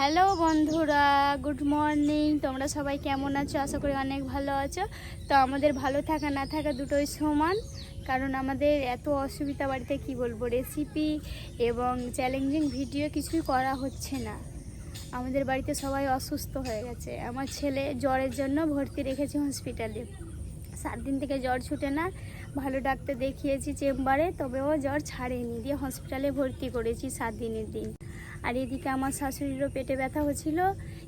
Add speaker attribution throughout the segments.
Speaker 1: Hello বন্ধুরা, good morning. তোমরা সবাই কেমন আছো? আশা করি অনেক ভালো আছো। তো আমাদের ভালো থাকা, না থাকা দুটোই সমান। কারণ আমাদের এত অসুবিধা বাড়িতে, কি বলব রেসিপি এবং চ্যালেঞ্জিং ভিডিও কিছুই করা হচ্ছে না। আমাদের বাড়িতে সবাই অসুস্থ হয়ে গেছে। আমার ছেলে জ্বরের জন্য ভর্তি রেখেছে হসপিটালে সাত দিন থেকে জ্বর ছুটে না। ভালো ডাক্তার দেখিয়েছি চেম্বারে, তবেও জ্বর ছাড়েনি। দিয়ে হসপিটালে ভর্তি করেছি সাত দিনের দিন। আর এদিকে আমার শাশুড়িরও পেটে ব্যথা হচ্ছিল।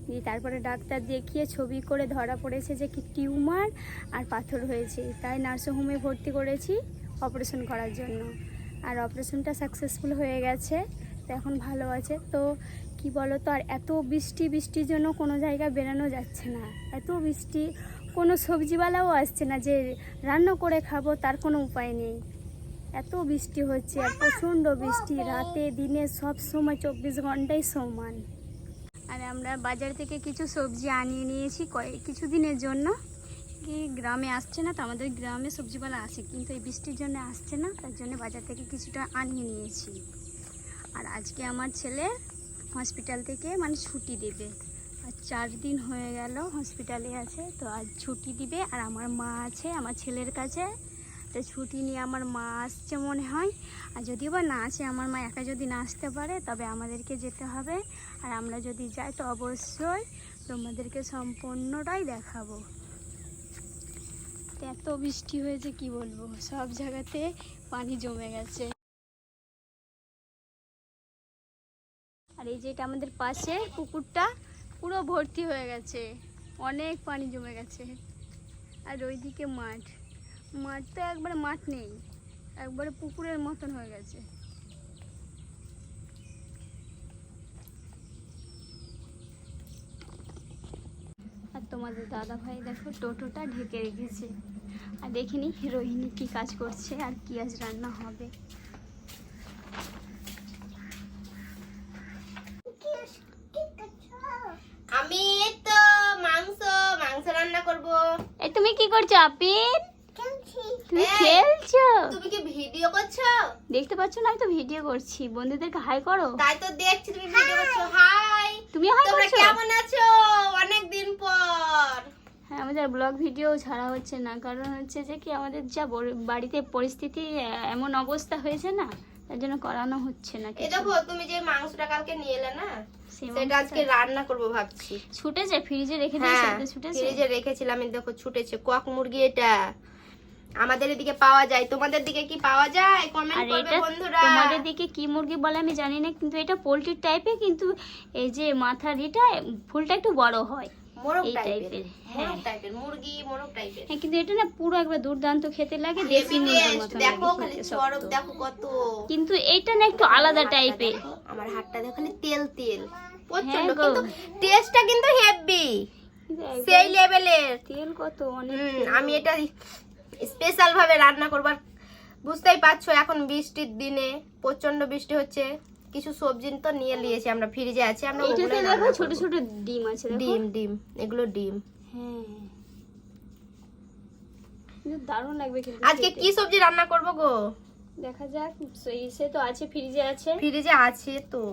Speaker 1: দিয়ে তারপরে ডাক্তার দেখিয়ে ছবি করে ধরা পড়েছে যে কি টিউমার আর পাথর হয়েছে। তাই নার্সিংহোমে ভর্তি করেছি অপারেশন করার জন্য। আর অপারেশনটা সাকসেসফুল হয়ে গেছে, তো এখন ভালো আছে। তো কি বলো তো আর এত বৃষ্টি, বৃষ্টির জন্য কোনো জায়গায় বেরানো যাচ্ছে না। এত বৃষ্টি কোনো সবজিওয়ালাও আসছে না যে রান্না করে খাব, তার কোনো উপায় নেই। এত বৃষ্টি হচ্ছে, আর প্রচণ্ড বৃষ্টি, রাতে, দিনে সব সময় চব্বিশ ঘন্টাই সমান। আর আমরা বাজার থেকে কিছু সবজি আনিয়ে নিয়েছি কয়েক কিছুদিনের জন্য। কি গ্রামে আসছে না তো, আমাদের গ্রামে সবজিওয়ালা আসে কিন্তু এই বৃষ্টির জন্য আসছে না, তার জন্য বাজার থেকে কিছুটা আনিয়ে নিয়েছি। আর আজকে আমার ছেলে হসপিটাল থেকে মানে ছুটি দেবে। চার দিন হয়ে গেল হসপিটালে আছে, তো আজ ছুটি দিবে আর আমার মা আছে, আমার ছেলের কাছে। তো ছুটি নিয়ে আমার মা আসছে মনে হয়। আর যদিও বা না আসে, আমার মা একা যদি না আসতে পারে, তবে আমাদেরকে যেতে হবে। আর আমরা যদি যাই, তো অবশ্যই তোমাদেরকে সম্পূর্ণটাই দেখাবো। এত বৃষ্টি হয়েছে, কি বলব? সব জায়গাতে পানি জমে গেছে। আর এই যেটা আমাদের পাশে পুকুরটা পুরো ভর্তি হয়ে গেছে। অনেক পানি জমে গেছে। আর ওইদিকে মাঠ। মাঠ তো একবারে মাঠ নেই। একবারে পুকুরের মতন হয়ে গেছে। আর তোমাদের দাদা ভাই দেখো টোটোটা ঢেকে রেখেছে। আর দেখিনি, রোহিণী কি কাজ করছে আর কি আজ রান্না হবে
Speaker 2: আমি এই তো মাংস মাংস রান্না করব।
Speaker 1: এই তুমি কি করছ আপিন তুমি খেলছো?
Speaker 2: তুমি কি ভিডিও করছ?
Speaker 1: দেখতে পাচ্ছ না আমি তো ভিডিও করছি। বন্ধুদেরকে হাই করো।
Speaker 2: তাই তো দেখছি তুমি ভিডিও করছ। হাই
Speaker 1: তুমি হাই
Speaker 2: তোমরা কেমন আছো? অনেক দিন পর।
Speaker 1: হ্যাঁ আমাদের ব্লগ ভিডিও ছাড়া হচ্ছে না। কারণ হচ্ছে যে কি আমাদের যা বাড়িতে পরিস্থিতি এমন অবস্থা হয়েছে না তার জন্য করানো হচ্ছে না
Speaker 2: এই দেখো তুমি যে মাংসটা কালকে নিয়ে এলে না সেটা আজকে রান্না করব ভাবছি।
Speaker 1: ছুটেছে? ফ্রিজে রেখে
Speaker 2: হ্যাঁ
Speaker 1: দিয়েছে ছুটেছে?
Speaker 2: ফ্রিজে রেখেছিলাম দেখো ছুটেছে। কক মুরগি এটা। আমাদের এদিকে পাওয়া যায়। তোমাদের দিকে কি পাওয়া যায়? কমেন্ট করবে
Speaker 1: এটা
Speaker 2: বন্ধুরা।
Speaker 1: তোমাদের দিকে কি মুরগি বলে আমি জানি না কিন্তু এটা পোলট্রির টাইপের কিন্তু এই যে মাথার এটা ফুলটা একটু বড় হয়।
Speaker 2: মোরগ টাইপের
Speaker 1: টাইপের,
Speaker 2: মোরগ
Speaker 1: হ্যাঁ।
Speaker 2: টাইপের মুরগি মোরগ টাইপের
Speaker 1: হ্যাঁ কিন্তু এটা না পুরো একবার দুর্দান্ত খেতে লাগে দেশি মুরগির মতো
Speaker 2: দেখো খালি দেখো কত।
Speaker 1: কিন্তু এইটা না একটু আলাদা টাইপের
Speaker 2: আমার হাতটা দেখো খালি তেল তেল প্রচণ্ড
Speaker 1: হ্যাঁ
Speaker 2: কিন্তু টেস্টটা কিন্তু হেভি সেই লেভেলের
Speaker 1: তেল কত অনেক
Speaker 2: আমি এটা স্পেশাল ভাবে রান্না করবার বুঝতেই পারছ এখন বৃষ্টির দিনে প্রচণ্ড বৃষ্টি হচ্ছে। কিছু সবজি তো নিয়ে নিয়েছি আমরা ফ্রিজে আছে আমরা
Speaker 1: দেখো ছোট ছোট ডিম আছে দেখো।
Speaker 2: ডিম ডিম এগুলো ডিম।
Speaker 1: হ্যাঁ। দারুণ লাগবে কিন্তু
Speaker 2: আজকে কি সবজি রান্না করব গো?
Speaker 1: দেখা যাক সে তো আছে ফ্রিজে আছে।
Speaker 2: ফ্রিজে আছে তো।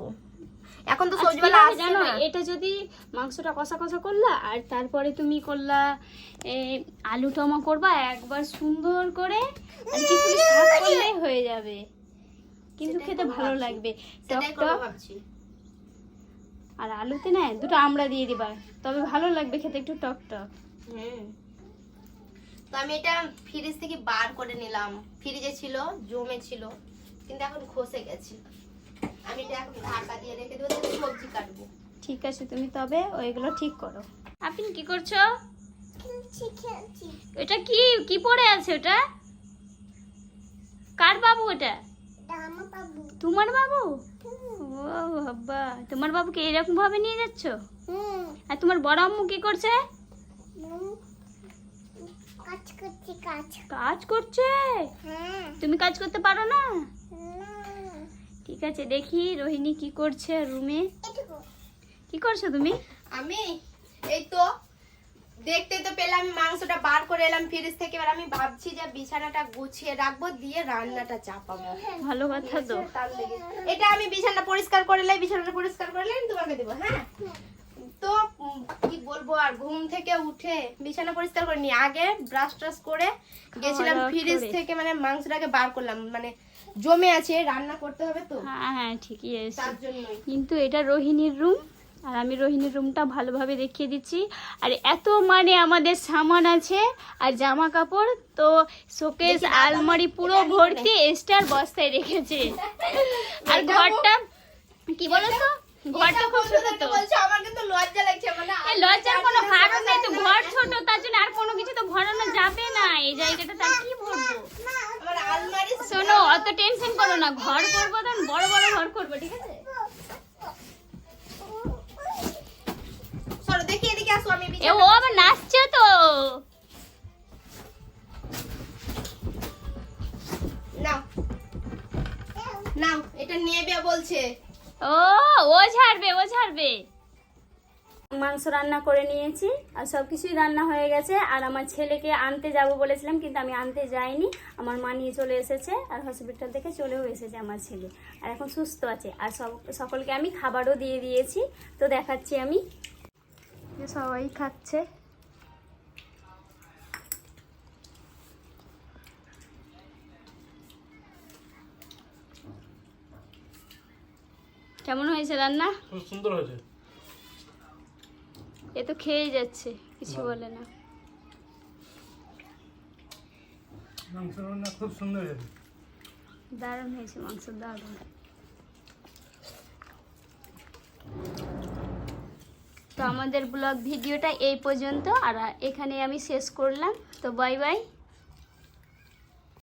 Speaker 2: এখন তো সবজিগুলো আসছে
Speaker 1: জানো এটা যদি মাংসটা কষা কষা করলা আর তারপরে তুমি করলা আলু টমা করবা একবার সুন্দর করে আর কিছু শাক করলে হয়ে যাবে। কিন্তু খেতে ভালো লাগবে। আর আলুতে না দুটো আমড়া দিয়ে দিবা। তবে ভালো লাগবে খেতে একটু টক টক।
Speaker 2: হুম। তো আমি এটা ফ্রিজ থেকে বার করে নিলাম। ফ্রিজে ছিল জমে ছিল কিন্তু এখন খসে গেছে। আমি এটা এখন ঢাকা দিয়ে রেখে দেবো তাহলে সবজি কাটবো।
Speaker 1: ঠিক আছে তুমি তবে ওইগুলো ঠিক করো। আপনি কি করছ? এটা কি কি পড়ে আছে ওটা? কার বাবু ওটা? তোমার বাবু। ও বাবা। তোমার বাবুকে এরকম ভাবে নিয়ে যাচ্ছ? আর তোমার বড় আম্মু কি করছে?
Speaker 3: কাজ করছি কাজ।
Speaker 1: কাজ করছে?
Speaker 3: হ্যাঁ।
Speaker 1: তুমি কাজ করতে পারো না?
Speaker 3: না।
Speaker 1: ঠিক আছে দেখি রোহিণী কি করছে রুমে।
Speaker 3: এটুকু।
Speaker 1: কি করছ তুমি?
Speaker 2: আমি এই তো দেখতে তো পেলাম আমি মাংসটা বার করে এলাম ফ্রিজ থেকে এবার আমি ভাবছি যে বিছানাটা গুছিয়ে রাখব দিয়ে রান্নাটা চাপাবো।
Speaker 1: ভালো কথা তো।
Speaker 2: এটা আমি বিছানা পরিষ্কার করলে বিছানাটা পরিষ্কার করলে আমি তোমাকে দেবো হ্যাঁ? তো কি বলব আর ঘুম থেকে উঠে বিছানা পরিষ্কার করিনি আগে ব্রাশ ট্রাশ করে গেছিলাম ফ্রিজ থেকে মানে মাংসটাকে বার করলাম মানে জমে আছে রান্না করতে হবে তো।
Speaker 1: হ্যাঁ হ্যাঁ ঠিকই এসে
Speaker 2: তার জন্যই।
Speaker 1: কিন্তু এটা রোহিণীর রুম আর আমি রোহিণীর রুমটা ভালোভাবে দেখিয়ে দিচ্ছি। আর এত মানে আমাদের সামান আছে আর জামা কাপড় তো শোকেস আলমারি পুরো ভর্তি এস্টার বস্তায় রেখেছে। আর ঘরটা কি বলো তো ঘরটা খুব ছোট তো।
Speaker 2: আমার কিন্তু লজ্জা লাগছে মানে
Speaker 1: লজ্জার কোনো কারণ নেই তো ঘর ছোট তার জন্য আর কোনো কিছু তো ভরানো যাবে না। এই জায়গাটা তার কি ভরবো শোনো অত টেনশন করো না ঘর করব তখন বড় বড় ঘর করব ঠিক আছে
Speaker 2: সরো দেখি এদিকে আসো আমি
Speaker 1: এ ও আবার নাচছে তো।
Speaker 2: নাও। নাও এটা নেবে বলছে।
Speaker 1: ও ও ছাড়বে ও ছাড়বে। মাংস রান্না করে নিয়েছি আর সব কিছুই রান্না হয়ে গেছে। আর আমার ছেলেকে আনতে যাব বলেছিলাম কিন্তু আমি আনতে যাইনি। আমার মা নিয়ে চলে এসেছে আর হসপিটাল থেকে চলেও এসেছে আমার ছেলে। আর এখন সুস্থ আছে আর সব সকলকে আমি খাবারও দিয়ে দিয়েছি। তো দেখাচ্ছি আমি। সবাই খাচ্ছে। কেমন হয়েছে রান্না?
Speaker 4: খুব সুন্দর হয়েছে।
Speaker 1: এ তো খেয়ে যাচ্ছে কিছু বলে না।
Speaker 4: মাংস রান্না খুব সুন্দর হয়েছে।
Speaker 1: দারুণ হয়েছে মাংস দারুণ। তো আমাদের ব্লগ ভিডিওটা এই পর্যন্ত আর এখানে আমি শেষ করলাম। তো বাই বাই